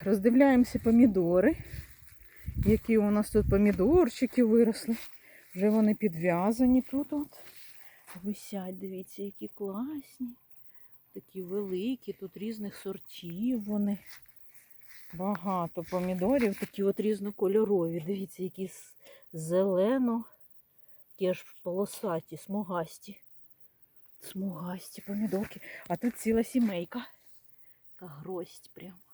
Роздивляємося помідори. Які у нас тут помідорчики виросли. Вже вони підв'язані тут. от. Висять, дивіться, які класні. Такі великі, тут різних сортів вони. Багато помідорів, такі от різнокольорові. Дивіться, які зелено, такі аж полосаті, смугасті. Смугасті помідорки. А тут ціла сімейка. Така гроздь прямо.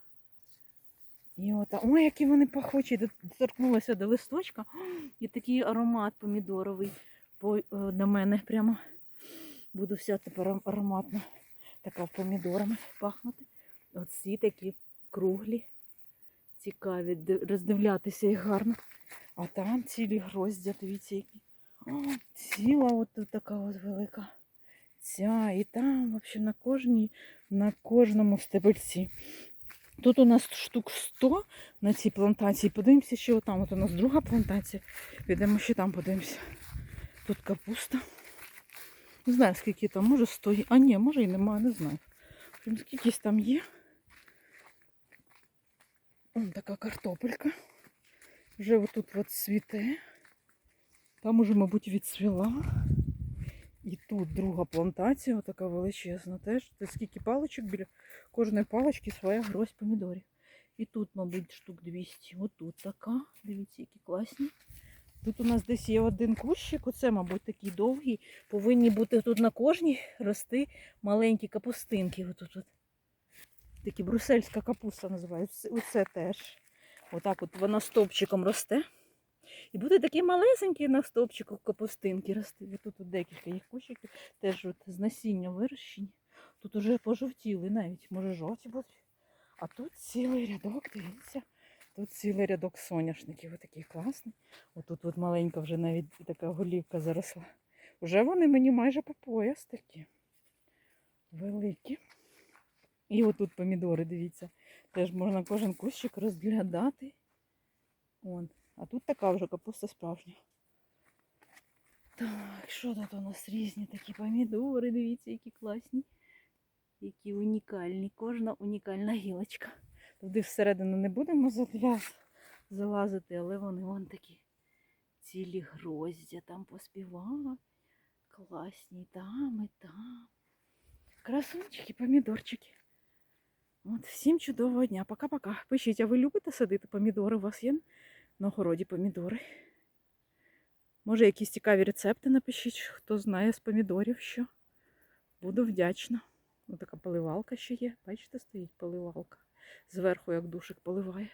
І от, ой, які вони пахучі. Доторкнулася до листочка. І такий аромат помідоровий по, е, до мене прямо. Буду вся тепер ароматна. Така помідорами пахнути. Оці такі круглі, цікаві, роздивлятися їх гарно. А там цілі гроздя, дивіться, які. О, ціла от тут така от велика. Ця і там, взагалі, на кожній, на кожному стебельці. Тут у нас штук 100 на цій плантації. Подивимося, що там. От у нас друга плантація. Підемо ще там подивимося. Тут капуста. Не знаю, скільки там, може 100. А ні, може і немає, не знаю. Скількись там є. Вон така картопелька. Вже отут от цвіте. Там уже, мабуть, відцвіла. І тут друга плантація, така величезна теж. Це скільки паличок біля кожної палички своя грозь помідорів. І тут, мабуть, штук 200. Отут така. Дивіться, які класні. Тут у нас десь є один кущик, оце, мабуть, такий довгий. Повинні бути тут на кожній рости маленькі капустинки. Отут от. Такі брусельська капуста називається. Оце теж. Отак от вона стовпчиком росте. І буде такі малесенькі на стовпчику капустинки рости. Тут декілька їх кущиків теж от з насіння вирощені. Тут уже пожовтіли навіть, може жовті будуть. А тут цілий рядок, дивіться. Тут цілий рядок соняшників, отакий класний. Отут от маленька вже навіть така голівка заросла. Уже вони мені майже по пояс такі. Великі. І отут помідори, дивіться. Теж можна кожен кущик розглядати. Вон. А тут така вже капуста справжня. Так, що тут у нас різні такі помідори, дивіться, які класні. Які унікальні. Кожна унікальна гілочка. Туди всередину не будемо залазити, але вони вон такі цілі гроздя там поспівали. Класні там, і там. Красунчики, помідорчики. От, всім чудового дня. Пока-пока. Пишіть, а ви любите садити помідори? У вас є на городі помідори? Може, якісь цікаві рецепти напишіть, хто знає з помідорів що. Буду вдячна. Ось така поливалка ще є. Бачите, стоїть поливалка. Зверху як душик поливає.